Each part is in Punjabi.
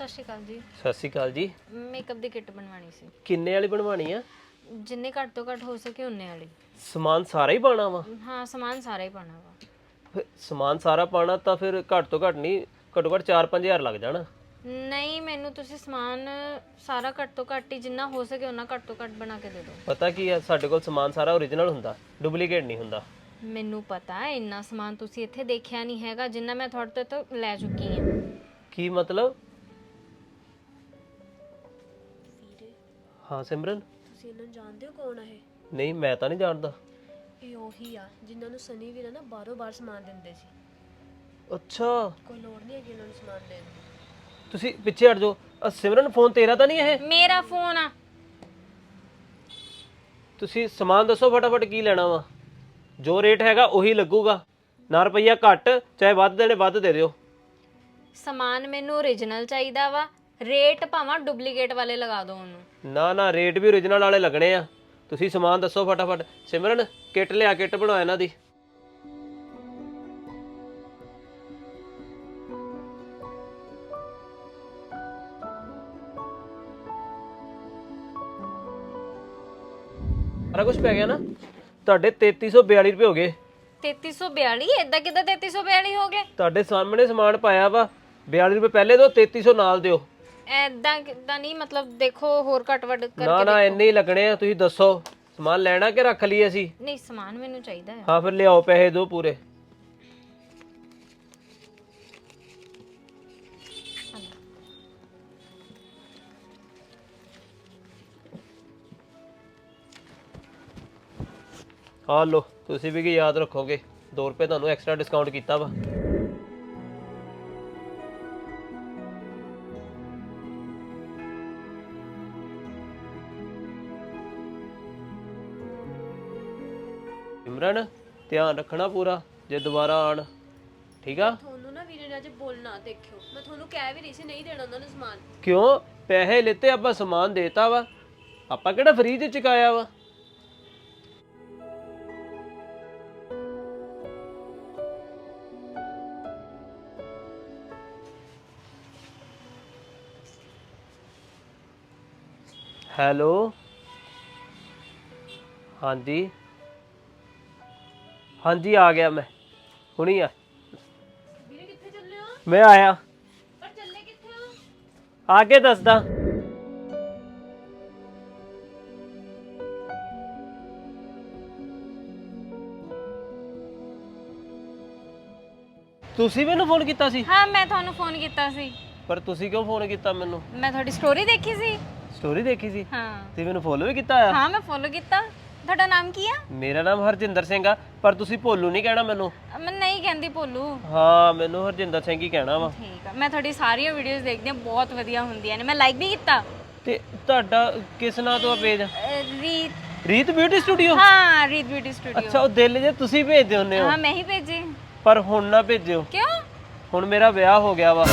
ਸਤਿ ਸ਼੍ਰੀ ਅਕਾਲ ਜੀ। ਸਤਿ ਸ਼੍ਰੀ ਅਕਾਲ ਜੀ। ਮੇਕਅਪ ਦੀ ਕਿੱਟ ਬਣਵਾਣੀ ਸੀ। ਕਿੰਨੇ ਵਾਲੀ ਬਣਵਾਣੀ ਆ? ਜਿੰਨੇ ਘੱਟ ਤੋਂ ਘੱਟ ਹੋ ਸਕੇ ਉਨੇ ਵਾਲੀ। ਸਮਾਨ ਸਾਰਾ ਹੀ ਪਾਣਾ ਵਾ? ਹਾਂ ਸਮਾਨ ਸਾਰਾ ਹੀ ਪਾਣਾ ਵਾ। ਫਿਰ ਸਮਾਨ ਸਾਰਾ ਪਾਣਾ ਤਾਂ ਫਿਰ ਘੱਟ ਤੋਂ ਘੱਟ ਨਹੀਂ ਘੱਟੋ ਘੱਟ 4-5000 ਲੱਗ ਜਾਣਾ। ਨਹੀਂ ਮੈਨੂੰ ਤੁਸੀਂ ਸਮਾਨ ਸਾਰਾ ਘੱਟ ਤੋਂ ਘੱਟ ਹੀ ਜਿੰਨਾ ਹੋ ਸਕੇ ਉਨਾ ਘੱਟ ਤੋਂ ਘੱਟ ਬਣਾ ਕੇ ਦੇ ਦਿਓ। ਪਤਾ ਕੀ ਆ ਸਾਡੇ ਕੋਲ ਸਮਾਨ ਸਾਰਾ ਓਰੀਜਨਲ ਹੁੰਦਾ ਡੁਪਲੀਕੇਟ ਨਹੀਂ ਹੁੰਦਾ। ਮੈਨੂੰ ਪਤਾ ਹੈ ਇੰਨਾ ਸਮਾਨ ਤੁਸੀਂ ਇੱਥੇ ਦੇਖਿਆ ਨਹੀਂ ਹੈਗਾ ਜਿੰਨਾ ਮੈਂ ਤੁਹਾਡੇ ਤੋਂ ਲੈ ਚੁੱਕੀ ਹਾਂ। ਕੀ ਮਤਲਬ? ਹਾਂ ਸਿਮਰਨ? ਤੁਸੀਂ ਇਹਨਾਂ ਨੂੰ ਜਾਣਦੇ ਹੋ ਕੌਣ ਆ ਇਹ? ਨਹੀਂ ਮੈਂ ਤਾਂ ਨਹੀਂ ਜਾਣਦਾ। ਇਹ ਉਹੀ ਆ ਜਿਨ੍ਹਾਂ ਨੂੰ ਸਨੀ ਵੀਰ ਨਾ ਬਾਰੋ ਬਾਰ ਸਮਾਨ ਦਿੰਦੇ ਸੀ। ਅੱਛਾ। ਕੋਈ ਲੋੜ ਨਹੀਂ ਹੈਗੀ ਇਹਨਾਂ ਨੂੰ ਸਮਾਨ ਦੇਣ ਦੀ। ਤੁਸੀਂ ਪਿੱਛੇ ਹਟ ਜਾਓ। ਆਹ ਸਿਮਰਨ ਫੋਨ ਤੇਰਾ ਤਾਂ ਨਹੀਂ ਇਹ? ਮੇਰਾ ਫੋਨ ਆ। ਤੁਸੀਂ ਸਮਾਨ ਦੱਸੋ ਫਟਾਫਟ ਕੀ ਲੈਣਾ ਵਾ। ਜੋ ਰੇਟ ਹੈਗਾ ਉਹੀ ਲੱਗੂਗਾ। ਨਾ ਰੁਪਈਆ ਘੱਟ ਚਾਹੇ ਵੱਧ ਦੇਣੇ ਵੱਧ ਦੇ ਦਿਓ। ਸਮਾਨ ਮੈਨੂੰ ਓਰੀਜਨਲ ਚਾਹੀਦਾ ਵਾ। ਰੇਟ ਭਾਵੇਂ ਡੁਪਲੀਕੇਟ ਵਾਲੇ ਲਗਾ ਦਿਓ ਉਹਨੂੰ। ਨਾ ਨਾ ਰੇਟ ਵੀ ਓਰੀਜਨਲ ਵਾਲੇ ਲੱਗਣੇ ਆ। ਤੁਸੀਂ ਸਮਾਨ ਦੱਸੋ ਫਟਾਫਟ। ਸਿਮਰਨ ਕਿੱਟ ਲਿਆ ਕਿੱਟ ਬਣਾਓ ਇਹਨਾਂ ਦੀ। ਸਾਰਾ ਕੁਝ ਪੈ ਗਿਆ ਨਾ? ਤੁਹਾਡੇ 3342 ਰੁਪਏ ਹੋ ਗਏ। 3342 ਏਦਾਂ ਕਿਦਾਂ 3342 ਹੋ ਗਏ? ਤੁਹਾਡੇ ਸਾਹਮਣੇ ਸਮਾਨ ਪਾਇਆ ਵਾ। 42 ਰੁਪਏ ਪਹਿਲੇ ਦਿਓ 3300 ਨਾਲ ਦਿਓ। ਐਦਾਂ ਕਿਦਾਂ ਨਹੀਂ ਮਤਲਬ ਦੇਖੋ ਹੋਰ ਘੱਟ ਵੱਧ ਕਰ ਨਾ ਨਾ ਇੰਨੇ ਹੀ ਲੱਗਣੇ ਆ ਤੁਸੀਂ ਦੱਸੋ। ਸਮਾਨ ਲੈਣਾ ਕਿ ਰੱਖ ਲਈਏ ਅਸੀਂ? ਨਹੀਂ ਸਮਾਨ ਮੈਨੂੰ ਚਾਹੀਦਾ ਹੈ। ਹਾਂ ਫਿਰ ਲਿਆਓ ਪੈਸੇ ਦਿਓ ਪੂਰੇ। ਹਾਂ ਲੋ ਤੁਸੀਂ ਵੀ ਕੀ ਯਾਦ ਰੱਖੋਗੇ? 2 ਰੁਪਏ ਤੁਹਾਨੂੰ ਐਕਸਟਰਾ ਡਿਸਕਾਊਂਟ ਕੀਤਾ ਵਾ। ਇਮਰਨ ਧਿਆਨ ਰੱਖਣਾ ਪੂਰਾ ਜੇ ਦੁਬਾਰਾ ਆਣ। ਠੀਕ ਆ? ਤੁਹਾਨੂੰ ਨਾ ਵੀਰੇ ਨੇ ਅੱਜ ਬੋਲਣਾ ਦੇਖਿਓ। ਮੈਂ ਤੁਹਾਨੂੰ ਕਹਿ ਵੀ ਰਹੀ ਸੀ ਨਹੀਂ ਦੇਣਾ ਉਹਨਾਂ ਨੂੰ ਸਮਾਨ। ਕਿਉਂ? ਪੈਸੇ ਲਿੱਤੇ ਆਪਾਂ ਸਮਾਨ ਦੇਤਾ ਵਾ। ਆਪਾਂ ਕਿਹੜਾ ਫ੍ਰੀ ਚ ਚੁਕਾਇਆ ਵਾ? ਹੈਲੋ? ਹਾਂਜੀ? ਹਾਂਜੀ ਆ ਗਿਆ ਮੈਂ। ਹੁਣੀ ਆ। ਵੀਰੇ ਕਿੱਥੇ ਚੱਲੇ ਹੋ? ਮੈਂ ਆਇਆ। ਪਰ ਚੱਲੇ ਕਿੱਥੇ ਹੋ? ਆ ਕੇ ਦੱਸਦਾ। ਤੁਸੀਂ ਮੈਨੂੰ ਫੋਨ ਕੀਤਾ ਸੀ? ਹਾਂ ਮੈਂ ਤੁਹਾਨੂੰ ਫੋਨ ਕੀਤਾ ਸੀ। ਪਰ ਤੁਸੀਂ ਕਿਉਂ ਫੋਨ ਕੀਤਾ ਮੈਨੂੰ? ਮੈਂ ਤੁਹਾਡੀ ਸਟੋਰੀ ਦੇਖੀ ਸੀ। ਸਟੋਰੀ ਦੇਖੀ ਸੀ? ਹਾਂ। ਤੇ ਮੈਨੂੰ ਫੋਲੋ ਵੀ ਕੀਤਾ ਆ ਹਾਂ ਮੈਂ ਫੋਲੋ ਕੀਤਾ। ਤੁਹਾਡਾ ਨਾਮ ਕੀ ਆ? ਮੇਰਾ ਨਾਮ ਹਰਜਿੰਦਰ ਸਿੰਘ ਆ ਪਰ ਤੁਸੀਂ ਭੋਲੂ ਨਹੀਂ ਕਹਿਣਾ ਮੈਨੂੰ। ਮੈਂ ਨਹੀਂ ਕਹਿੰਦੀ ਭੋਲੂ। ਹਾਂ ਮੈਨੂੰ ਹਰਜਿੰਦਰ ਸਿੰਘ ਹੀ ਕਹਿਣਾ ਵਾ। ਠੀਕ ਆ ਮੈਂ ਤੁਹਾਡੀ ਸਾਰੀਆਂ ਵੀਡੀਓਜ਼ ਦੇਖਦੀ ਹਾਂ ਬਹੁਤ ਵਧੀਆ ਹੁੰਦੀਆਂ ਨੇ। ਮੈਂ ਲਾਈਕ ਵੀ ਕੀਤਾ। ਤੇ ਤੁਹਾਡਾ ਕਿਸ ਨਾਂ ਤੋਂ ਆ page Reet. Reet beauty studio ਹਾਂ ਰੀਤ ਬਿਊਟੀ ਸਟੂਡੀਓ ਅੱਛਾ ਉਹ ਦਿਲ ਜੇ ਤੁਸੀਂ ਭੇਜਦੇ ਹੁੰਦੇ ਹੋ। ਹਾਂ ਮੈਂ ਹੀ ਭੇਜੀ। ਪਰ ਹੁਣ ਨਾ ਭੇਜਿਓ। ਕਿਉਂ? ਹੁਣ ਮੇਰਾ ਵਿਆਹ ਹੋ ਗਿਆ ਵਾ।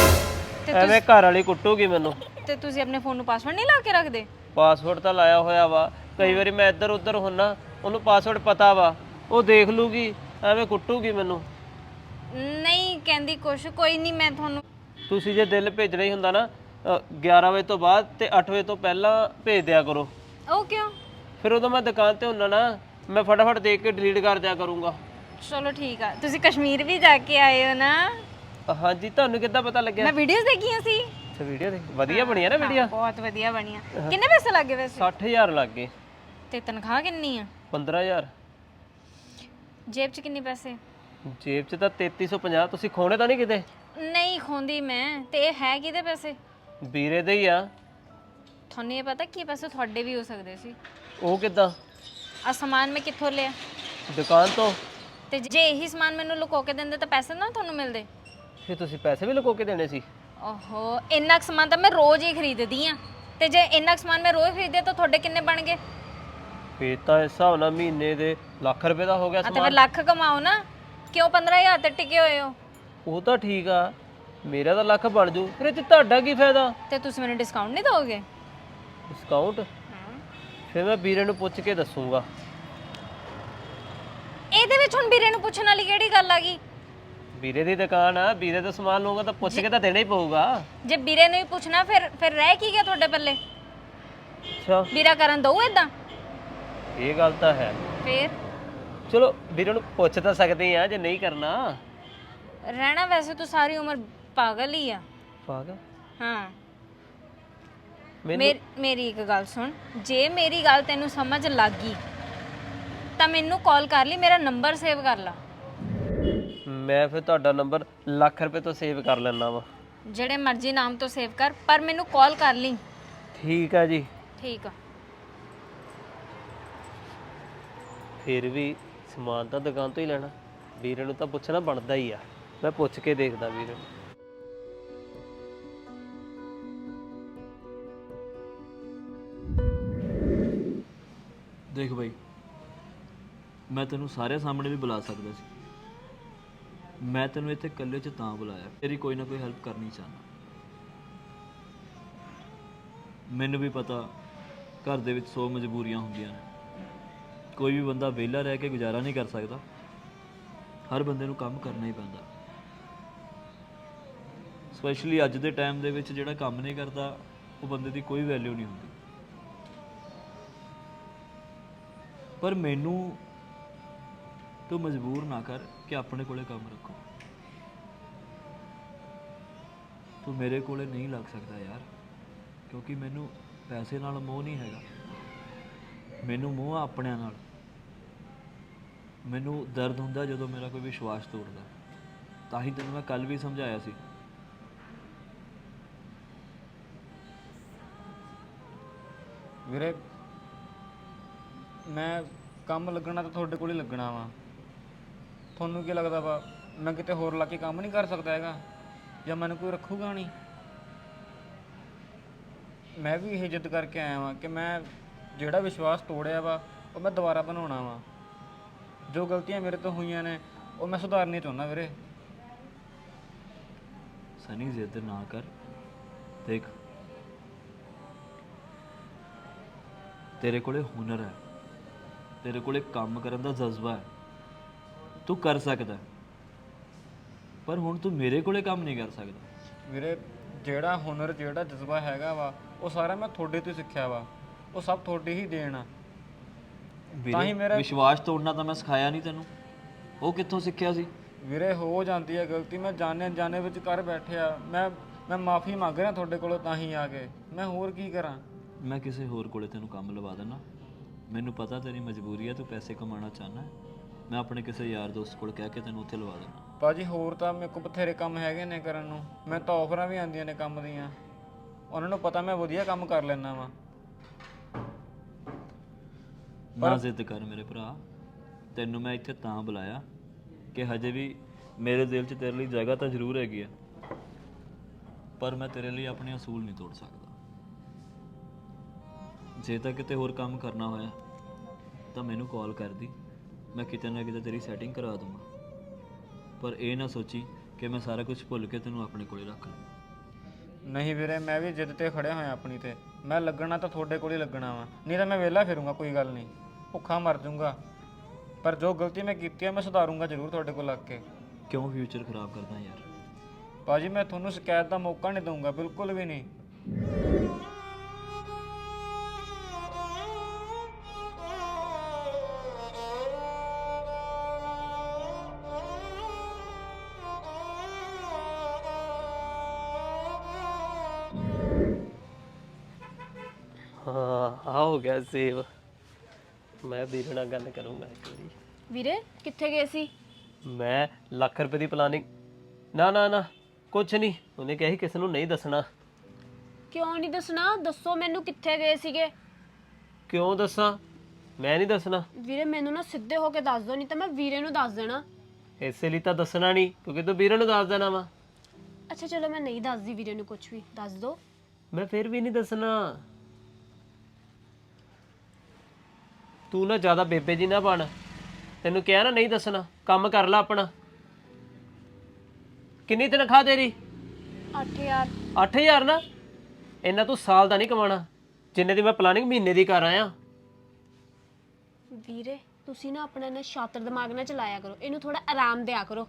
ਤੇ ਐਵੇਂ ਘਰ ਵਾਲੀ ਕੁੱਟੂਗੀ ਮੈਨੂੰ। ਤੇ ਤੁਸੀਂ ਆਪਣੇ ਫੋਨ ਨੂੰ ਪਾਸਵਰਡ ਨਹੀਂ ਲਾ ਕੇ ਰੱਖਦੇ? ਪਾਸਵਰਡ ਤਾਂ ਲਾਇਆ ਹੋਇਆ ਵਾ। ਕਈ ਵਾਰੀ ਮੈਂ ਇੱਧਰ ਉੱਧਰ ਹੁੰਨਾ ਉਹਨੂੰ ਪਾਸਵਰਡ ਪਤਾ ਵਾ ਉਹ ਦੇਖ ਲੂਗੀ ਐਵੇਂ ਕੁੱਟੂਗੀ ਮੈਨੂੰ। ਨਹੀਂ ਕਹਿੰਦੀ ਕੁਛ ਕੋਈ ਨਹੀਂ ਮੈਂ ਤੁਹਾਨੂੰ ਤੁਸੀਂ ਜੇ ਦਿਲ ਭੇਜਣਾ ਹੀ ਹੁੰਦਾ ਨਾ ਅ, 11 ਵਜੇ ਤੋਂ ਬਾਅਦ ਤੇ 8 ਵਜੇ ਤੋਂ ਪਹਿਲਾਂ ਭੇਜ ਦਿਆ ਕਰੋ। ਉਹ ਕਿਉਂ? ਫਿਰ ਉਦੋਂ ਮੈਂ ਦੁਕਾਨ ਤੇ ਹੁੰਨਾ ਨਾ ਮੈਂ ਫਟਾਫਟ ਦੇਖ ਕੇ ਡਿਲੀਟ ਕਰ ਦਿਆ ਕਰੂੰਗਾ। ਚਲੋ ਠੀਕ ਆ। ਤੁਸੀਂ ਕਸ਼ਮੀਰ ਵੀ ਜਾ ਕੇ ਆਏ ਹੋ ਨਾ? ਹਾਂਜੀ ਤੁਹਾਨੂੰ ਕਿੱਦਾਂ ਪਤਾ ਲੱਗਿਆ? ਮੈਂ ਵੀਡੀਓਜ਼ ਦੇਖੀਆਂ ਸੀ। ਅੱਛਾ ਵੀਡੀਓ ਦੇਖ ਵਧੀਆ ਬਣੀ ਨਾ ਵੀਡੀਓ ਬਹੁਤ ਵਧੀਆ ਬਣੀਆਂ। ਕਿੰਨੇ ਪੈਸੇ ਲੱਗੇ ਵੈਸੇ? 60000 ਲੱਗ ਗਏ। ਤੇ ਤਨਖਾਹ ਕਿੰਨੀ ਆ? 15000 ਜੇਬ 'ਚ ਕਿੰਨੇ ਪੈਸੇ? ਜੇਬ 'ਚ ਤਾਂ 3350 ਤੁਸੀਂ ਖੋਣੇ ਤਾਂ ਨਹੀਂ ਕਿਤੇ? ਨਹੀਂ ਖੋਂਦੀ ਮੈਂ ਤੇ ਇਹ ਹੈ ਕਿਹਦੇ ਪੈਸੇ? ਵੀਰੇ ਦੇ ਹੀ ਆ। ਤੁਹਾਨੂੰ ਇਹ ਪਤਾ ਕੀ ਪੈਸੇ ਤੁਹਾਡੇ ਵੀ ਹੋ ਸਕਦੇ ਸੀ। ਉਹ ਕਿੱਦਾਂ? ਆ ਸਮਾਨ ਮੈਂ ਕਿੱਥੋਂ ਲਿਆ? ਦੁਕਾਨ ਤੋਂ। ਤੇ ਜੇ ਇਹੀ ਸਮਾਨ ਮੈਨੂੰ ਲੁਕੋ ਕੇ ਦਿੰਦੇ ਤਾਂ ਪੈਸੇ ਨਾ ਤੁਹਾਨੂੰ ਮਿਲਦੇ? ਫਿਰ ਤੁਸੀਂ ਪੈਸੇ ਵੀ ਲੁਕੋ ਕੇ ਦੇਣੇ ਸੀ। ਓਹੋ ਇੰਨਾ ਕੁ ਸਮਾਨ ਤਾਂ ਮੈਂ ਰੋਜ਼ ਹੀ ਖਰੀਦਦੀ ਆ। ਤੇ ਜੇ ਇੰਨਾ ਕੁ ਸਮਾਨ ਮੈਂ ਰੋਜ਼ ਖਰੀਦੇ ਤਾਂ ਤੁਹਾਡੇ ਕਿੰਨੇ ਬਣ ਗਏ? ਫੇਰ ਤਾਂ ਇਸ ਹਿਸਾਬ ਨਾਲ ਮਹੀਨੇ ਦੇ ਲੱਖ ਰੁਪਏ ਦਾ ਹੋ ਗਿਆ ਆ ਤੇ ਫਿਰ ਸਮਾਨ। ਲੱਖ ਕਮਾਓ ਨਾ। ਕਿਉਂ 15000 ਤੇ ਟਿਕੇ ਹੋਏ ਹੋ? ਉਹ ਤਾਂ ਠੀਕ ਆ। ਮੇਰਾ ਤਾਂ ਲੱਖ ਬਣ ਜੂ। ਫਿਰ ਇਹ 'ਚ ਤੁਹਾਡਾ ਕੀ ਫਾਇਦਾ? ਤੇ ਤੁਸੀਂ ਮੈਨੂੰ ਡਿਸਕਾਊਂਟ ਨਹੀਂ ਦੋਗੇ ਡਿਸਕਾਊਂਟ ਫਿਰ ਮੈਂ ਵੀਰੇ ਨੂੰ ਪੁੱਛ ਕੇ ਦੱਸੂਗਾ। ਇਹਦੇ ਵਿੱਚ ਹੁਣ ਵੀਰੇ ਨੂੰ ਪੁੱਛਣ ਵਾਲੀ ਕਿਹੜੀ ਗੱਲ ਆ ਗਈ? ਵੀਰੇ ਦੀ ਦੁਕਾਨ ਆ ਵੀਰੇ ਤੋਂ ਸਮਾਨ ਲਊਗਾ ਤਾਂ ਪੁੱਛ ਕੇ ਤਾਂ ਦੇਣਾ ਹੀ ਪਊਗਾ। ਜੇ ਵੀਰੇ ਨੂੰ ਹੀ ਪੁੱਛਣਾ ਫਿਰ ਫਿਰ ਰਹਿ ਕੀ ਗਿਆ ਤੁਹਾਡੇ ਪੱਲੇ? ਅੱਛਾ। ਵੀਰਾ ਕਰਨ ਦਊ ਇਦਾਂ ਇਹ ਗੱਲ ਤਾਂ ਹੈ। ਫਿਰ? ਚਲੋ ਵੀਰੇ ਨੂੰ ਪੁੱਛ ਤਾਂ ਸਕਦੇ ਆ ਜੇ ਨਹੀਂ ਕਰਨਾ। ਰਹਿਣਾ ਵੈਸੇ ਤੂੰ ਸਾਰੀ ਉਮਰ ਪਾਗਲ ਹੀ ਆ। ਪਾਗਲ? ਹਾਂ। ਮੈਨੂੰ ਮੇਰ- ਮੇਰੀ ਇੱਕ ਗੱਲ ਸੁਣ। ਜੇ ਮੇਰੀ ਗੱਲ ਤੈਨੂੰ ਸਮਝ ਲੱਗ ਗਈ ਤਾਂ ਮੈਨੂੰ ਕਾਲ ਕਰ ਲਈ ਮੇਰਾ ਨੰਬਰ ਸੇਵ ਕਰ ਲਾ। ਮੈਂ ਫਿਰ ਤੁਹਾਡਾ ਨੰਬਰ ਲੱਖ ਰੁਪਏ ਤੋਂ ਸੇਵ ਕਰ ਲੈਣਾ ਵਾ। ਜਿਹੜੇ ਮਰਜ਼ੀ ਨਾਮ ਤੋਂ ਸੇਵ ਕਰ ਪਰ ਮੈਨੂੰ ਕਾਲ ਕਰ ਲਈ। ਠੀਕ ਆ ਜੀ। ਠੀਕ ਆ। ਫਿਰ ਵੀ ਸਮਾਨ ਤਾਂ ਦੁਕਾਨ ਤੋਂ ਹੀ ਲੈਣਾ। ਵੀਰੇ ਨੂੰ ਤਾਂ ਪੁੱਛਣਾ ਬਣਦਾ ਹੀ ਆ। ਮੈਂ ਪੁੱਛ ਕੇ ਦੇਖਦਾ ਵੀਰੇ ਨੂੰ। ਦੇਖ ਬਾਈ, ਮੈਂ ਤੈਨੂੰ ਸਾਰੇ ਸਾਹਮਣੇ ਵੀ ਬੁਲਾ ਸਕਦਾ ਸੀ। ਮੈਂ ਤੈਨੂੰ ਇੱਥੇ ਇਕੱਲੇ 'ਚ ਤਾਂ ਬੁਲਾਇਆ। ਤੇਰੀ ਕੋਈ ਨਾ ਕੋਈ ਹੈਲਪ ਕਰਨੀ ਚਾਹੁੰਦਾ। ਮੈਨੂੰ ਵੀ ਪਤਾ ਘਰ ਦੇ ਵਿੱਚ ਸੌ ਮਜਬੂਰੀਆਂ ਹੁੰਦੀਆਂ ਨੇ। ਕੋਈ ਵੀ ਬੰਦਾ ਵਿਹਲਾ ਰਹਿ ਕੇ ਗੁਜ਼ਾਰਾ ਨਹੀਂ ਕਰ ਸਕਦਾ। ਹਰ ਬੰਦੇ ਨੂੰ ਕੰਮ ਕਰਨਾ ਹੀ ਪੈਂਦਾ। ਸਪੈਸ਼ਲੀ ਅੱਜ ਦੇ ਟਾਈਮ ਦੇ ਵਿੱਚ ਜਿਹੜਾ ਕੰਮ ਨਹੀਂ ਕਰਦਾ, ਉਹ ਬੰਦੇ ਦੀ ਕੋਈ ਵੈਲਿਊ ਨਹੀਂ ਹੁੰਦੀ। ਪਰ ਮੈਨੂੰ ਤੂੰ ਮਜਬੂਰ ਨਾ ਕਰ ਕਿ ਆਪਣੇ ਕੋਲੇ ਕੰਮ ਰੱਖੋ। ਤੂੰ ਮੇਰੇ ਕੋਲੇ ਨਹੀਂ ਲੱਗ ਸਕਦਾ ਯਾਰ, ਕਿਉਂਕਿ ਮੈਨੂੰ ਪੈਸੇ ਨਾਲ ਮੋਹ ਨਹੀਂ ਹੈਗਾ। ਮੈਨੂੰ ਮੋਹ ਆ ਆਪਣਿਆਂ ਨਾਲ। ਮੈਨੂੰ ਦਰਦ ਹੁੰਦਾ ਜਦੋਂ ਮੇਰਾ ਕੋਈ ਵਿਸ਼ਵਾਸ ਤੋੜਦਾ। ਤਾਂ ਹੀ ਤੈਨੂੰ ਮੈਂ ਕੱਲ ਵੀ ਸਮਝਾਇਆ ਸੀ। ਵੀਰੇ, ਮੈਂ ਕੰਮ ਲੱਗਣਾ ਤਾਂ ਤੁਹਾਡੇ ਕੋਲ ਹੀ ਲੱਗਣਾ ਵਾ। ਤੁਹਾਨੂੰ ਕੀ ਲੱਗਦਾ ਵਾ? ਮੈਂ ਕਿਤੇ ਹੋਰ ਲਾ ਕੇ ਕੰਮ ਨਹੀਂ ਕਰ ਸਕਦਾ ਹੈਗਾ, ਜਾਂ ਮੈਨੂੰ ਕੋਈ ਰੱਖੂਗਾ ਨਹੀਂ? ਮੈਂ ਵੀ ਇਹ ਜਿੱਦ ਕਰਕੇ ਆਇਆ ਵਾਂ ਕਿ ਮੈਂ ਜਿਹੜਾ ਵਿਸ਼ਵਾਸ ਤੋੜਿਆ ਵਾ, ਉਹ ਮੈਂ ਦੁਬਾਰਾ ਬਣਾਉਣਾ ਵਾ। ਜੋ ਗਲਤੀਆਂ ਮੇਰੇ ਤੋਂ ਹੋਈਆਂ ਨੇ ਉਹ ਮੈਂ ਸੁਧਾਰਨੀ ਚਾਹੁੰਦਾ ਵੀਰੇ। ਸਨੀ ਜ਼ਿੱਦ ਨਾ ਕਰ। ਦੇਖ। ਤੇਰੇ ਕੋਲੇ ਹੁਨਰ ਹੈ। ਤੇਰੇ ਕੋਲੇ ਕੰਮ ਕਰਨ ਦਾ ਜਜ਼ਬਾ ਹੈ। ਤੂੰ ਕਰ ਸਕਦਾ ਹੈ। ਪਰ ਹੁਣ ਤੂੰ ਮੇਰੇ ਕੋਲੇ ਕੰਮ ਨਹੀਂ ਕਰ ਸਕਦਾ। ਵੀਰੇ ਜਿਹੜਾ ਹੁਨਰ ਜਿਹੜਾ ਜਜ਼ਬਾ ਹੈਗਾ ਵਾ ਉਹ ਸਾਰਾ ਮੈਂ ਤੁਹਾਡੇ ਤੋਂ ਹੀ ਸਿੱਖਿਆ ਵਾ। ਉਹ ਸਭ ਤੁਹਾਡੀ ਹੀ ਦੇਣ ਆ। ਤਾਂ ਹੀ ਵੀਰੇ ਮੇਰਾ- ਵਿਸ਼ਵਾਸ ਤੋੜਨਾ ਤਾਂ ਮੈਂ ਸਿਖਾਇਆ ਨਹੀਂ ਤੈਨੂੰ। ਉਹ ਕਿੱਥੋਂ ਸਿੱਖਿਆ ਸੀ? ਵੀਰੇ ਹੋ ਜਾਂਦੀ ਹੈ ਗਲਤੀ। ਮੈਂ ਜਾਣੇ ਜਾਣੇ ਵਿੱਚ ਕਰ ਬੈਠਿਆ। ਮੈਂ ਮੈਂ ਮਾਫੀ ਮੰਗ ਰਿਹਾ ਤੁਹਾਡੇ ਕੋਲੋਂ ਤਾਂ ਹੀ ਆ ਕੇ। ਮੈਂ ਹੋਰ ਕੀ ਕਰਾਂ? ਮੈਂ ਕਿਸੇ ਹੋਰ ਕੋਲੇ ਤੈਨੂੰ ਕੰਮ ਲਵਾ ਦੇਣਾ ਮੈਨੂੰ ਪਤਾ ਤੇਰੀ ਮਜਬੂਰੀ ਹੈ ਤੂੰ ਪੈਸੇ ਕਮਾਉਣਾ ਚਾਹਨਾ ਹੈ। ਮੈਂ ਆਪਣੇ ਕਿਸੇ ਯਾਰ ਦੋਸਤ ਕੋਲ ਕਹਿ ਕੇ ਤੈਨੂੰ ਉੱਥੇ ਲਵਾ ਦੇਣਾ ਬਾਜੀ ਹੋਰ ਤਾਂ ਮੇਰੇ ਕੋਲ ਬਥੇਰੇ ਕੰਮ ਹੈਗੇ ਨੇ ਕਰਨ ਨੂੰ। ਮੈਂ ਤਾਂ ਆਫਰਾਂ ਵੀ ਆਉਂਦੀਆਂ ਨੇ ਕੰਮ ਦੀਆਂ। ਉਹਨਾਂ ਨੂੰ ਪਤਾ ਮੈਂ ਵਧੀਆ ਕੰਮ ਕਰ ਲੈਣਾ ਵਾ। ਨਾ ਜ਼ਿੱਦ ਕਰ ਮੇਰੇ ਭਰਾ। ਤੈਨੂੰ ਮੈਂ ਇੱਥੇ ਤਾਂ ਬੁਲਾਇਆ ਕਿ ਹਜੇ ਵੀ ਮੇਰੇ ਦਿਲ 'ਚ ਤੇਰੇ ਲਈ ਜਗ੍ਹਾ ਤਾਂ ਜ਼ਰੂਰ ਹੈਗੀ ਆ ਪਰ ਮੈਂ ਤੇਰੇ ਲਈ ਆਪਣੇ ਅਸੂਲ ਨਹੀਂ ਤੋੜ ਸਕਦਾ। ਜੇ ਤਾਂ ਕਿਤੇ ਹੋਰ ਕੰਮ ਕਰਨਾ ਹੋਇਆ ਤਾਂ ਮੈਨੂੰ ਕਾਲ ਕਰ ਦੀ। ਮੈਂ ਕਿਤੇ ਨਾ ਕਿਤੇ ਤੇਰੀ ਸੈਟਿੰਗ ਕਰਾ ਦੂੰਗਾ। ਪਰ ਇਹ ਨਾ ਸੋਚੀ ਕਿ ਮੈਂ ਸਾਰਾ ਕੁਝ ਭੁੱਲ ਕੇ ਤੈਨੂੰ ਆਪਣੇ ਕੋਲੇ ਰੱਖ ਲਾਂ ਨਹੀਂ ਵੀਰੇ ਮੈਂ ਵੀ ਜਿੱਦ ਤੇ ਖੜਿਆ ਹੋਇਆ ਆਪਣੀ ਤੇ। ਮੈਂ ਲੱਗਣਾ ਤਾਂ ਤੁਹਾਡੇ ਕੋਲ ਹੀ ਲੱਗਣਾ ਵਾ। ਨਹੀਂ ਤਾਂ ਮੈਂ ਵਿਹਲਾ ਫਿਰੂੰਗਾ ਕੋਈ ਗੱਲ ਨਹੀਂ। ਭੁੱਖਾ ਮਰ ਜਾਊਂਗਾ। ਪਰ ਜੋ ਗਲਤੀ ਮੈਂ ਕੀਤੀ ਹੈ ਮੈਂ ਸੁਧਾਰੂੰਗਾ ਜ਼ਰੂਰ ਤੁਹਾਡੇ ਕੋਲ ਲੱਗ ਕੇ। ਕਿਉਂ ਫਿਊਚਰ ਖਰਾਬ ਕਰਦਾ ਯਾਰ? ਬਾਜੀ ਮੈਂ ਤੁਹਾਨੂੰ ਸ਼ਿਕਾਇਤ ਦਾ ਮੌਕਾ ਨਹੀਂ ਦਊਂਗਾ ਬਿਲਕੁਲ ਵੀ ਨਹੀਂ। ਹਾਂ ਆ ਹੋ ਗਿਆ ਸੇਵ ਮੈਂ ਵੀਰੇ ਨਾਲ ਗੱਲ ਕਰੂੰਗਾ ਇੱਕ ਵਾਰੀ। ਵੀਰੇ ਕਿੱਥੇ ਗਏ ਸੀ? ਮੈਂ ਲੱਖ ਰੁਪਏ ਦੀ ਪਲਾਨਿੰਗ ਨਾ ਨਾ ਨਾ ਕੁਝ ਨਹੀਂ। ਉਹਨੇ ਕਿਹਾ ਸੀ ਕਿਸੇ ਨੂੰ ਨਹੀਂ ਦੱਸਣਾ। ਕਿਉਂ ਨਹੀਂ ਦੱਸਣਾ? ਦੱਸੋ ਮੈਨੂੰ ਕਿੱਥੇ ਗਏ ਸੀਗੇ? ਕਿਉਂ ਦੱਸਾਂ? ਮੈਂ ਨਹੀਂ ਦੱਸਣਾ। ਵੀਰੇ ਮੈਨੂੰ ਨਾ ਸਿੱਧੇ ਹੋ ਕੇ ਦੱਸ ਦਿਓ ਨਹੀਂ ਤਾਂ ਮੈਂ ਵੀਰੇ ਨੂੰ ਦੱਸ ਦੇਣਾ। ਇਸੇ ਲਈ ਤਾਂ ਦੱਸਣਾ ਨਹੀਂ ਕਿਉਂਕਿ ਤੂੰ ਵੀਰੇ ਨੂੰ ਦੱਸ ਦੇਣਾ ਵਾ। ਅੱਛਾ ਚਲੋ ਮੈਂ ਨਹੀਂ ਦੱਸਦੀ ਵੀਰੇ ਨੂੰ ਕੁਝ ਵੀ। ਦੱਸ ਦਿਓ। ਮੈਂ ਫਿਰ ਵੀ ਨਹੀਂ ਦੱਸਣਾ। ਤੂੰ ਨਾ ਜ਼ਿਆਦਾ ਬੇਬੇ ਜੀ ਨਾ ਬਣ। ਤੈਨੂੰ ਕਿਹਾ ਨਾ ਨਹੀਂ ਦੱਸਣਾ। ਕੰਮ ਕਰ ਲੈ ਆਪਣਾ। ਕਿੰਨੀ ਤਨਖਾਹ ਤੇਰੀ? 8000 8000 ਨਾ? ਇੰਨਾ ਤੂੰ ਸਾਲ ਦਾ ਨਹੀਂ ਕਮਾਣਾ ਜਿੰਨੇ ਦੀ ਮੈਂ ਪਲਾਨਿੰਗ ਮਹੀਨੇ ਦੀ ਕਰ ਆਇਆ। ਵੀਰੇ ਤੁਸੀਂ ਨਾ ਆਪਣਾ ਨਾ ਸ਼ਾਤਰ ਦਿਮਾਗ ਨਾਲ ਚਲਾਇਆ ਕਰੋ। ਇਹਨੂੰ ਥੋੜਾ ਆਰਾਮ ਦਿਆ ਕਰੋ।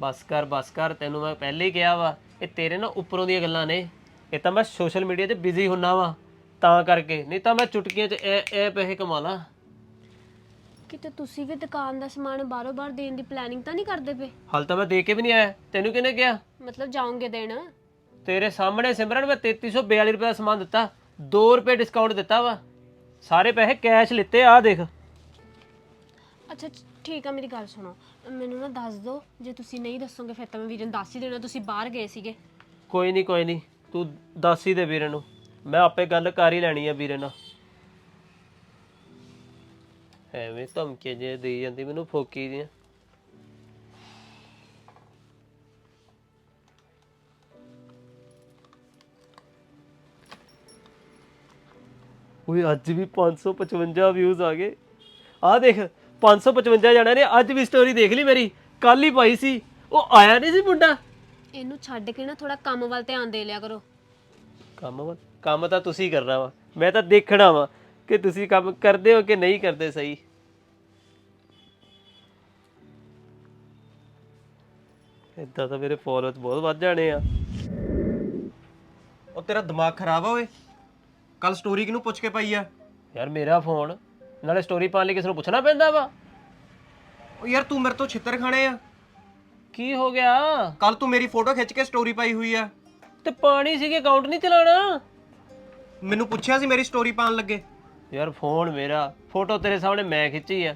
ਬਸ ਕਰ ਬਸ ਕਰ। ਤੈਨੂੰ ਮੈਂ ਪਹਿਲੇ ਹੀ ਕਿਹਾ ਵਾ ਇਹ ਤੇਰੇ ਨਾ ਉੱਪਰੋਂ ਦੀਆਂ ਗੱਲਾਂ ਨੇ। ਇਹ ਤਾਂ ਮੈਂ ਸੋਸ਼ਲ ਮੀਡੀਆ ਤੇ ਬਿਜ਼ੀ ਹੁੰਨਾ ਵਾ। ਤਾਂ ਕਰਕੇ। ਨਹੀਂ ਤਾਂ ਮੈਂ ਚੁਟਕੀਆਂ 'ਚ ਐ ਐ ਪੈਸੇ ਕਮਾ ਲਾਂ ਕਿਤੇ ਤੁਸੀਂ ਵੀ ਦੁਕਾਨ ਦਾ ਸਮਾਨ ਬਾਰੋ ਬਾਰ ਦੇਣ ਦੀ ਪਲੈਨਿੰਗ ਤਾਂ ਨਹੀਂ ਕਰਦੇ ਪਏ? ਹਾਲ ਤਾਂ ਮੈਂ ਦੇ ਕੇ ਵੀ ਨਹੀਂ ਆਇਆ। ਤੈਨੂੰ ਕਿਹਨੇ ਕਿਹਾ? ਮਤਲਬ ਜਾਓਗੇ ਦੇਣ? ਤੇਰੇ ਸਾਹਮਣੇ ਸਿਮਰਨ ਮੈਂ 3342 ਰੁਪਏ ਦਾ ਸਮਾਨ ਦਿੱਤਾ। 2 ਰੁਪਏ ਡਿਸਕਾਊਂਟ ਦਿੱਤਾ ਵਾ। ਸਾਰੇ ਪੈਸੇ ਕੈਸ਼ ਲਿੱਤੇ ਆ ਦੇਖ। ਅੱਛਾ ਠੀਕ ਆ ਮੇਰੀ ਗੱਲ ਸੁਣੋ। ਮੈਨੂੰ ਨਾ ਦੱਸ ਦਿਓ ਜੇ ਤੁਸੀਂ ਨਹੀਂ ਦੱਸੋਗੇ ਫਿਰ ਤਾਂ ਮੈਂ ਵੀਰੇ ਨੂੰ ਦੱਸ ਹੀ ਦੇਣਾ। ਤੁਸੀਂ ਬਾਹਰ ਗਏ ਸੀਗੇ। ਕੋਈ ਨਹੀਂ ਕੋਈ ਨਹੀਂ। ਤੂੰ ਦੱਸ ਹੀ ਦੇ ਵੀਰੇ ਨੂੰ। ਮੈਂ ਆਪੇ ਗੱਲ ਕਰ ਹੀ ਲੈਣੀ ਆ ਵੀਰੇ ਨਾਲ। ਐਵੇਂ ਧਮਕੀਆਂ ਜੇ ਦੇਈ ਜਾਂਦੀ ਮੈਨੂੰ ਫੋਕੀ ਦੀਆਂ। ਓਏ ਅੱਜ ਵੀ 555 ਵਿਊਜ਼ ਆ ਗਏ। ਆ ਦੇਖ 555 ਜਣਿਆਂ ਨੇ ਅੱਜ ਵੀ ਸਟੋਰੀ ਦੇਖ ਲਈ ਮੇਰੀ। ਕੱਲ ਹੀ ਪਾਈ ਸੀ। ਉਹ ਆਇਆ ਨਹੀਂ ਸੀ ਮੁੰਡਾ? ਇਹਨੂੰ ਛੱਡ ਕੇ ਨਾ ਥੋੜਾ ਕੰਮ ਵੱਲ ਧਿਆਨ ਦੇ ਲਿਆ ਕਰੋ। ਕੰਮ ਵਾ ਕੰਮ ਤਾਂ ਤੁਸੀਂ ਕਰਨਾ ਵਾ। ਮੈਂ ਤਾਂ ਦੇਖਣਾ ਵਾ ਕਿ ਤੁਸੀਂ ਕੰਮ ਕਰਦੇ ਹੋ ਕਿ ਨਹੀਂ ਕਰਦੇ ਸਹੀ। ਇਦਾਂ ਤਾਂ ਮੇਰੇ ਫੋਲੋਅਰਸ ਬਹੁਤ ਵੱਧ ਜਾਣੇ ਆ। ਉਹ ਤੇਰਾ ਦਿਮਾਗ ਖਰਾਬ ਆ ਓਏ। ਕੱਲ ਸਟੋਰੀ ਕਿਹਨੂੰ ਪੁੱਛ ਕੇ ਪਾਈ ਆ? ਯਾਰ ਮੇਰਾ ਫੋਨ ਨਾਲੇ ਸਟੋਰੀ ਪਾਉਣ ਲਈ ਕਿਸ ਨੂੰ ਪੁੱਛਣਾ ਪੈਂਦਾ ਵਾ। ਉਹ ਯਾਰ ਤੂੰ ਮੇਰੇ ਤੋਂ ਛਿੱਤਰ ਖਾਣੇ ਆ। ਕੀ ਹੋ ਗਿਆ? ਕੱਲ ਤੂੰ ਮੇਰੀ ਫੋਟੋ ਖਿੱਚ ਕੇ ਸਟੋਰੀ ਪਾਈ ਹੋਈ ਆ। ਤੇ ਪਾਣੀ ਸੀਗੇ ਅਕਾਊਂਟ ਨਹੀਂ ਚਲਾਣਾ ਮੈਨੂੰ ਪੁੱਛਿਆ ਸੀ ਮੇਰੀ ਸਟੋਰੀ ਪਾਉਣ ਲੱਗੇ। ਯਾਰ ਫੋਨ ਮੇਰਾ ਫੋਟੋ ਤੇਰੇ ਸਾਹਮਣੇ ਮੈਂ ਖਿੱਚੀ ਆ।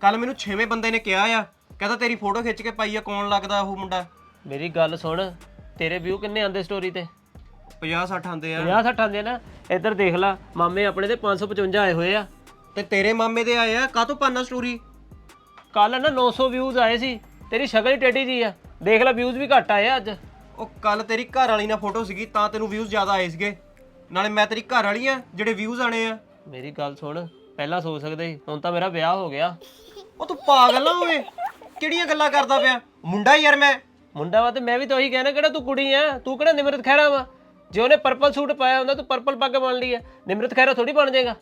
ਕੱਲ ਮੈਨੂੰ ਛੇਵੇਂ ਬੰਦੇ ਨੇ ਕਿਹਾ ਆ ਕਹਿੰਦਾ ਤੇਰੀ ਫੋਟੋ ਖਿੱਚ ਕੇ ਪਾਈ ਆ ਕੌਣ ਲੱਗਦਾ ਉਹ ਮੁੰਡਾ? ਮੇਰੀ ਗੱਲ ਸੁਣ ਤੇਰੇ ਵਿਊ ਕਿੰਨੇ ਆਂਦੇ ਸਟੋਰੀ ਤੇ? 50 60 ਆਂਦੇ ਆ। 50 60 ਆਂਦੇ ਨਾ ਇੱਧਰ ਦੇਖ ਲੈ ਮਾਮੇ ਆਪਣੇ ਤੇ 555 ਆਏ ਹੋਏ ਆ। ਤੇ ਤੇਰੇ ਮਾਮੇ ਦੇ ਆਏ ਆ ਕਾਹਤੋਂ ਪਾਣਾ ਸਟੋਰੀ ਕੱਲ ਨਾ 900 ਵਿਊਜ਼ ਆਏ ਸੀ ਤੇਰੀ ਸ਼ਕਲ ਹੀ ਟੇਢੀ ਜੀ ਆ। ਦੇਖ ਲੈ ਵਿਊਜ਼ ਵੀ ਘੱਟ ਆਏ ਆ ਅੱਜ। ਉਹ ਕੱਲ ਤੇਰੀ ਘਰ ਵਾਲੀ ਨਾਲ ਫੋਟੋ ਸੀਗੀ ਤਾਂ ਤੈਨੂੰ ਵਿਊਜ਼ ਜ਼ਿਆਦਾ ਆਏ ਸੀਗੇ। ਨਾਲੇ ਮੈਂ ਤੇਰੀ ਘਰ ਵਾਲੀ ਆ ਜਿਹੜੇ ਵਿਊਜ਼ ਆਣੇ ਆ। ਮੇਰੀ ਗੱਲ ਸੁਣ ਪਹਿਲਾਂ ਸੋਚ ਸਕਦੇ ਸੀ ਹੁਣ ਤਾਂ ਮੇਰਾ ਵਿਆਹ ਹੋ ਗਿਆ। ਉਹ ਤੂੰ ਪਾਗਲ ਨਾ ਹੋਵੇ ਕਿਹੜੀਆਂ ਗੱਲਾਂ ਕਰਦਾ ਪਿਆ? ਮੁੰਡਾ ਯਾਰ ਮੈਂ। ਮੁੰਡਾ ਵਾ ਤੇ ਮੈਂ ਵੀ ਤਾਂ ਉਹੀ ਕਹਿਣਾ ਕਿਹੜਾ ਤੂੰ ਕੁੜੀ ਆ? ਤੂੰ ਕਿਹੜਾ ਨਿਮਰਤ ਖਹਿਰਾ ਵਾ? ਜੇ ਉਹਨੇ ਪਰਪਲ ਸੂਟ ਪਾਇਆ ਹੁੰਦਾ ਤੂੰ ਪਰਪਲ ਪੱਗ ਬਣ ਲਈ ਆ। ਨਿਮਰਤ ਖਹਿਰਾ ਥੋੜੀ ਬਣ ਜਾਏਗਾ।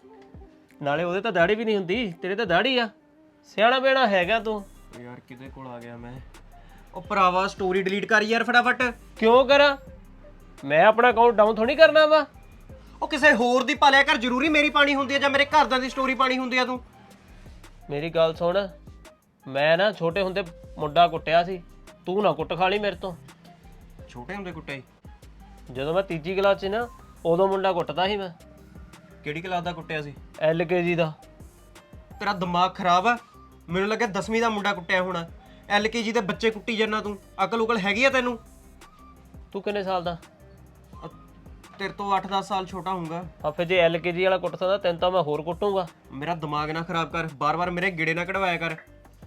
ਨਾਲੇ ਉਹਦੇ ਤਾਂ ਦਾੜੀ ਵੀ ਨਹੀਂ ਹੁੰਦੀ ਤੇਰੇ ਤਾਂ ਦਾੜੀ ਆ। ਸਿਆਣਾ ਬੇਣਾ ਹੈਗਾ ਤੂੰ। ਯਾਰ ਕਿਹਦੇ ਕੋਲ ਆ ਗਿਆ ਮੈਂ? ਉਹ ਭਰਾਵਾ ਸਟੋਰੀ ਡਿਲੀਟ ਕਰ ਯਾਰ ਫਟਾਫਟ। ਕਿਉਂ ਕਰਾਂ? ਮੈਂ ਆਪਣਾ ਅਕਾਊਂਟ ਡਾਊਨ ਥੋੜੀ ਕਰਨਾ ਵਾ। ਉਹ ਕਿਸੇ ਹੋਰ ਦੀ ਪਾਲਿਆ ਕਰ ਜ਼ਰੂਰੀ ਮੇਰੀ ਪਾਣੀ ਹੁੰਦੀ ਹੈ ਜਾਂ ਮੇਰੇ ਘਰਦਿਆਂ ਦੀ ਸਟੋਰੀ ਪਾਣੀ ਹੁੰਦੀ ਆ ਤੂੰ? ਮੇਰੀ ਗੱਲ ਸੁਣ ਮੈਂ ਨਾ ਛੋਟੇ ਹੁੰਦੇ ਮੁੰਡਾ ਕੁੱਟਿਆ ਸੀ ਤੂੰ ਨਾ ਕੁੱਟ ਖਾ ਲਈ ਮੇਰੇ ਤੋਂ। ਛੋਟੇ ਹੁੰਦੇ ਕੁੱਟੇ? ਜਦੋਂ ਮੈਂ ਤੀਜੀ ਕਲਾਸ 'ਚ ਨਾ ਉਦੋਂ ਮੁੰਡਾ ਕੁੱਟਦਾ ਸੀ ਮੈਂ। ਕਿਹੜੀ ਕਲਾਸ ਦਾ ਕੁੱਟਿਆ ਸੀ? ਐਲਕੇਜੀ ਦਾ। ਤੇਰਾ ਦਿਮਾਗ ਖਰਾਬ ਆ? ਮੈਨੂੰ ਲੱਗਿਆ 10ਵੀਂ ਦਾ ਮੁੰਡਾ ਕੁੱਟਿਆ ਹੋਣਾ। ਐਲਕੇਜੀ ਦੇ ਬੱਚੇ ਕੁੱਟੀ ਜਾਂਦਾ ਤੂੰ। ਅਕਲ ਉਕਲ ਹੈਗੀ ਆ ਤੈਨੂੰ? ਤੂੰ ਕਿੰਨੇ ਸਾਲ ਦਾ? ਤੇਰੇ ਤੋਂ 8-10 ਸਾਲ ਛੋਟਾ ਹੋਊਗਾ। ਆ ਫਿਰ ਜੇ ਐਲਕੇਜੀ ਵਾਲਾ ਕੁੱਟ ਸਕਦਾ ਤੈਨੂੰ ਤਾਂ ਮੈਂ ਹੋਰ ਕੁੱਟੂਗਾ। ਮੇਰਾ ਦਿਮਾਗ ਨਾ ਖਰਾਬ ਕਰ ਬਾਰ-ਬਾਰ ਮੇਰੇ ਗਿੜੇ ਨਾ ਕਢਵਾਇਆ ਕਰ।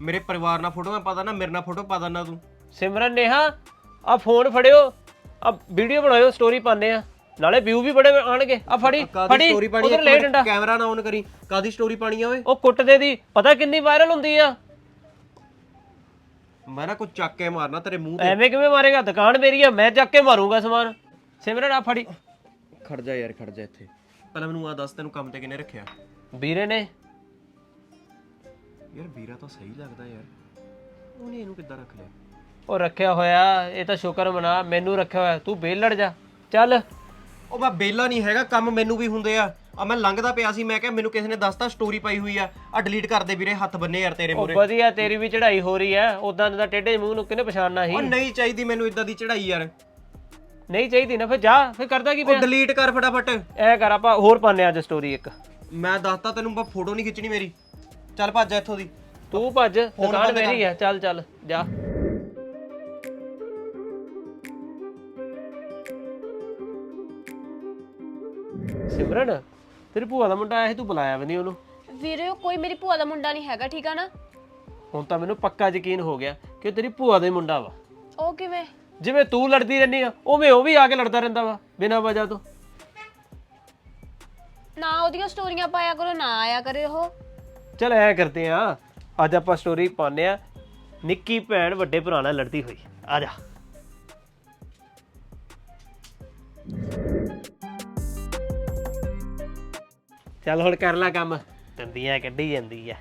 ਮੇਰੇ ਪਰਿਵਾਰ ਨਾਲ ਫੋਟੋਆਂ ਪਾ ਦੇਣਾ ਮੇਰੇ ਨਾਲ ਫੋਟੋ ਪਾ ਦੇਣਾ ਤੂੰ। ਸਿਮਰਨ ਨੇਹਾ ਆ ਫੋਨ ਫੜਿਓ ਆ ਵੀਡੀਓ ਬਣਾਇਓ ਸਟੋਰੀ ਪਾਣੇ ਆ। ਨਾਲੇ ਵਿਊ ਵੀ ਬੜੇ ਆਣਗੇ ਆ ਫੜੀ ਕਾਦੀ ਫੜੀ ਸਟੋਰੀ ਪਾਣੀ ਉਧਰ ਲੈ ਡੰਡਾ ਕੈਮਰਾ ਨਾ ਔਨ ਕਰੀ ਕਾਦੀ ਸਟੋਰੀ ਪਾਣੀ ਆ ਓਏ? ਉਹ ਕੁੱਟਦੇ ਦੀ ਪਤਾ ਕਿੰਨੀ ਵਾਇਰਲ ਹੁੰਦੀ ਆ? ਮੈਂ ਨਾ ਕੋਈ ਚੱਕ ਕੇ ਮਾਰਨਾ ਤੇਰੇ ਮੂੰਹ ਤੇ। ਐਵੇਂ ਕਿਵੇਂ ਮਾਰੇਗਾ? ਦੁਕਾਨ ਮੇਰੀ ਆ ਮੈਂ ਚੱਕ ਕੇ ਮਾਰੂੰਗਾ ਸਮਾਨ। ਸਿਮਰਨ ਆ ਫੜੀ। ਖੜ ਜਾ ਯਾਰ ਖੜ ਜਾ ਇੱਥੇ। ਪਹਿਲਾਂ ਮੈਨੂੰ ਆ ਦੱਸ ਤੈਨੂੰ ਕੰਮ ਤੇ ਕਿਨੇ ਰੱਖਿਆ? ਵੀਰੇ ਨੇ? ਯਾਰ ਵੀਰਾ ਤਾਂ ਸਹੀ ਲੱਗਦਾ ਯਾਰ। ਉਹਨੇ ਇਹਨੂੰ ਕਿੱਦਾਂ ਰੱਖ ਲਿਆ? ਉਹ ਰੱਖਿਆ ਹੋਇਆ ਇਹ ਤਾਂ ਸ਼ੁਕਰ ਮਨਾ ਮੈਨੂੰ ਰੱਖਿਆ ਹੋਇਆ। ਤੂੰ ਬੇਲੜ ਜਾ। ਚੱਲ। ਉਹ ਮੈਂ ਬੇਲਾ ਨਹੀਂ ਹੈਗਾ ਕੰਮ ਮੈਨੂੰ ਵੀ ਹੁੰਦੇ ਆ। ਆ ਮੈਂ ਲੰਘਦਾ ਪਿਆ ਸੀ ਮੈਂ ਕਿਹਾ ਮੈਨੂੰ ਕਿਸੇ ਨੇ ਦੱਸਤਾ ਸਟੋਰੀ ਪਾਈ ਹੋਈ ਆ। ਆ ਡਿਲੀਟ ਕਰ ਦੇ ਵੀਰੇ ਹੱਥ ਬੰਨੇ ਯਾਰ ਤੇਰੇ ਉਹ ਮੂਰੇ ਵਧੀਆ ਤੇਰੀ ਵੀ ਚੜ੍ਹਾਈ ਹੋ ਰਹੀ ਐ ਉਦਾਂ ਦਾ ਟੇਢੇ ਮੂੰਹ ਨੂੰ ਕਿਹਨੇ ਪਛਾਣਨਾ ਸੀ? ਉਹ ਨਹੀਂ ਚਾਹੀਦੀ ਮੈਨੂੰ ਇਦਾਂ ਦੀ ਚੜਾਈ ਯਾਰ। ਨਹੀਂ ਚਾਹੀਦੀ ਨਾ ਫਿਰ ਜਾ ਫਿਰ ਕਰਦਾ ਕੀ ਉਹ ਪਿਆ? ਡਿਲੀਟ ਕਰ ਫਟਾਫਟ। ਐ ਕਰ ਆਪਾਂ ਹੋਰ ਪਾਣੇ ਅੱਜ ਸਟੋਰੀ ਇੱਕ। ਮੈਂ ਦੱਸਤਾ ਤੈਨੂੰ ਬਸ ਫੋਟੋ ਨਹੀਂ ਖਿੱਚਣੀ ਮੇਰੀ। ਚੱਲ ਭੱਜ ਜਾ ਇੱਥੋਂ ਦੀ। ਤੂੰ ਭੱਜ ਦੁਕਾਨ ਬੰਦ ਕਰ। ਮੇਰੀ ਐ ਚੱਲ ਚੱਲ ਜਾ। ਸਿਮਰਨ ਤੇਰੀ ਭੂਆ ਦਾ ਮੁੰਡਾ ਆਇਆ ਸੀ ਤੂੰ ਬੁਲਾਇਆ ਵੀ ਨਹੀਂ ਉਹਨੂੰ। ਵੀਰੇ ਉਹ ਕੋਈ ਮੇਰੀ ਭੂਆ ਦਾ ਮੁੰਡਾ ਨਹੀਂ ਹੈਗਾ ਠੀਕ ਆ ਨਾ? ਹੁਣ ਤਾਂ ਮੈਨੂੰ ਪੱਕਾ ਯਕੀਨ ਹੋ ਗਿਆ ਕਿ ਉਹ ਤੇਰੀ ਭੂਆ ਦਾ ਹੀ ਮੁੰਡਾ ਵਾ। ਉਹ ਕਿਵੇਂ? ਜਿਵੇਂ ਤੂੰ ਲੜਦੀ ਰਹਿੰਦੀ ਆ ਉਵੇਂ ਉਹ ਵੀ ਆ ਕੇ ਲੜਦਾ ਰਹਿੰਦਾ ਵਾ ਬਿਨਾਂ ਵਜ੍ਹਾ ਤੋਂ। ਨਾ ਉਹਦੀਆਂ ਸਟੋਰੀਆਂ ਪਾਇਆ ਕਰੋ ਨਾ ਆਇਆ ਕਰੇ ਉਹ। ਚਲ ਐ ਕਰਦੇ ਆ ਅੱਜ ਆਪਾਂ ਸਟੋਰੀ ਪਾਉਂਦੇ ਆ ਨਿੱਕੀ ਭੈਣ ਵੱਡੇ ਭਰਾ ਨਾਲ ਲੜਦੀ ਹੋਈ। ਆ ਜਾ। ਚੱਲ ਹੁਣ ਕਰ ਲੈ ਕੰਮ। ਦੰਦੀਆਂ ਕੱਢੀ ਜਾਂਦੀ ਆ।